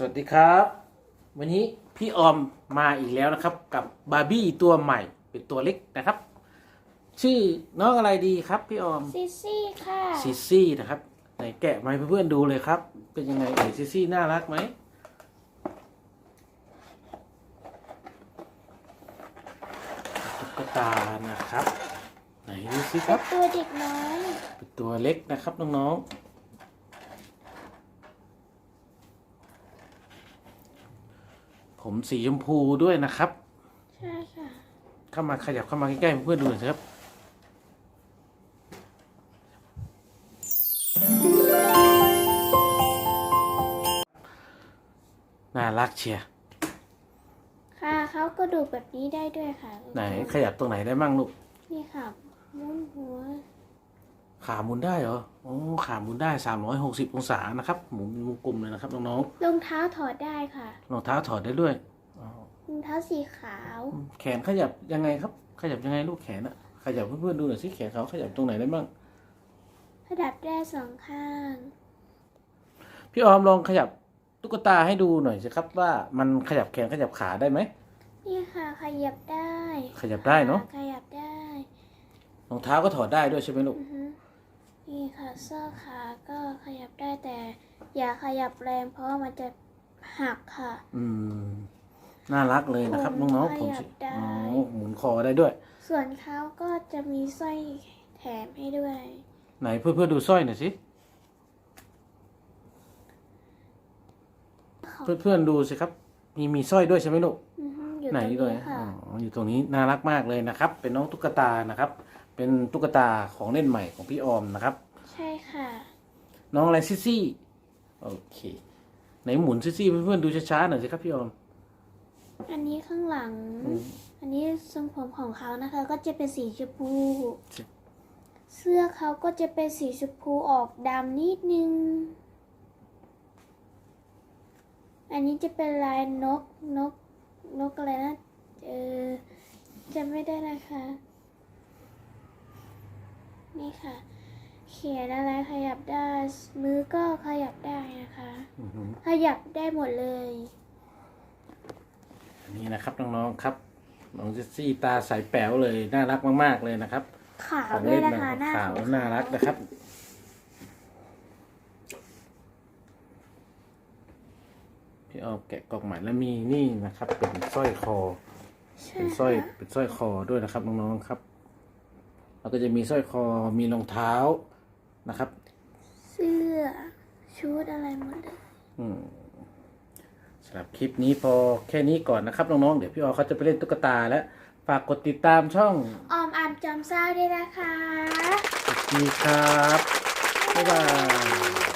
สวัสดีครับ วันนี้พี่ออมมาอีกแล้วนะครับ กับบาร์บี้ตัวใหม่เป็นตัวเล็กนะครับ ชื่อน้องอะไรดีครับพี่ออมซิซี่ค่ะซิซี่นะครับไหนแกะมาให้เพื่อนๆดูเลยครับ เป็นยังไงเอ่ยซิซี่น่ารักไหมตุ๊กตานะครับ ไหนดูสิครับ ตัวเด็กน้อยเป็นตัวเล็กนะครับน้องๆ ผมสีชมพูด้วยนะครับ ใช่ค่ะ เข้ามาขยับเข้ามาใกล้ๆเพื่อนๆดูหน่อยสิครับ น่ารักเชียร์ค่ะเขากระดูกแบบนี้ได้ด้วยค่ะไหนขยับตรงไหนได้มั่งลูก นี่ค่ะมุนหัว ขาหมุนได้เหรอโอ้ขาหมุนได้ 360 องศานะครับ หมุนเป็นวงกลมเลยนะครับน้องรองเท้าถอดได้ค่ะๆรองเท้าถอดได้ด้วยอ๋อรองเท้าสีขาว แขนขยับยังไงครับ ขยับยังไงลูกแขนอะขยับเพื่อนๆดูหน่อยสิแขนเขาขยับตรงไหนได้บ้างขดับได้สองข้าง พี่ออมลองขยับตุ๊กตาให้ดูหน่อยสิครับว่ามันขยับแขนขยับขาได้ไหม นี่ค่ะขยับได้ขยับได้เนอะ ขยับได้รองเท้าก็ถอดได้ด้วยใช่ไหมลูก อือฮึ นี่ค่ะเสื้อขาก็ขยับได้แต่ อย่าขยับแรงเพราะว่ามันจะหักค่ะ อืม น่ารักเลยนะครับผมน้องๆผมขยับได้ อ๋อหมุนคอได้ด้วย ส่วนเขาก็จะมีสร้อยแถมให้ด้วย ไหนเพื่อนๆดูสร้อยหน่อยสิเพื่อนๆดูสิครับ มีมีสร้อยด้วยใช่ไหมลูก อือฮึอยู่ไหนตรงเลยนี้ค่ะ อ๋ออยู่ตรงนี้น่ารักมากเลยนะครับ เป็นน้องตุ๊กตานะครับ เป็นตุ๊กตาของเล่นใหม่ของพี่ออมนะครับ ใช่ค่ะ น้องอะไรซิซี่โอเคไหนหมุนซิซี่เพื่อนๆดูช้าๆหน่อยสิครับพี่ออม อันนี้ข้างหลัง อืม อันนี้ทรงผมของเขานะคะ ก็จะเป็นสีชมพูใช่เสื้อเขาก็จะเป็นสีชมพูออกดำนิดนึง อันนี้จะเป็นลายนกนกนกอะไรนะ เออจำไม่ได้นะคะ นี่ค่ะ เขียนอะไรขยับได้ มือก็ขยับได้นะคะ อือหือขยับได้หมดเลยอันนี้นะครับน้องๆครับน้องซิซี่ตาใสแป๋วเลยน่ารักมากๆเลยนะครับ ขาวของด้วเล่ยนนะคะหน้าขาวขาวน่ารักนะครับ พี่ออกแกะกล่องใหม่แล้วมีนี่นะครับ เป็นสร้อยคอ ใช่เป็นสร้อยค่ะเป็นสร้อยคอด้วยนะครับน้องๆครับ แล้วก็จะมีสร้อยคอมีรองเท้านะครับ เสื้อชุดอะไรหมดเลยอืมสำหรับคลิปนี้พอแค่นี้ก่อนนะครับน้องๆเดี๋ยวพี่ออเขาจะไปเล่นตุ๊กตาแล้วฝากกดติดตามช่องออมอามจอมซ่าด้วยนะคะ สวัสดีครับบ๊ายบาย